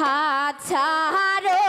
하차를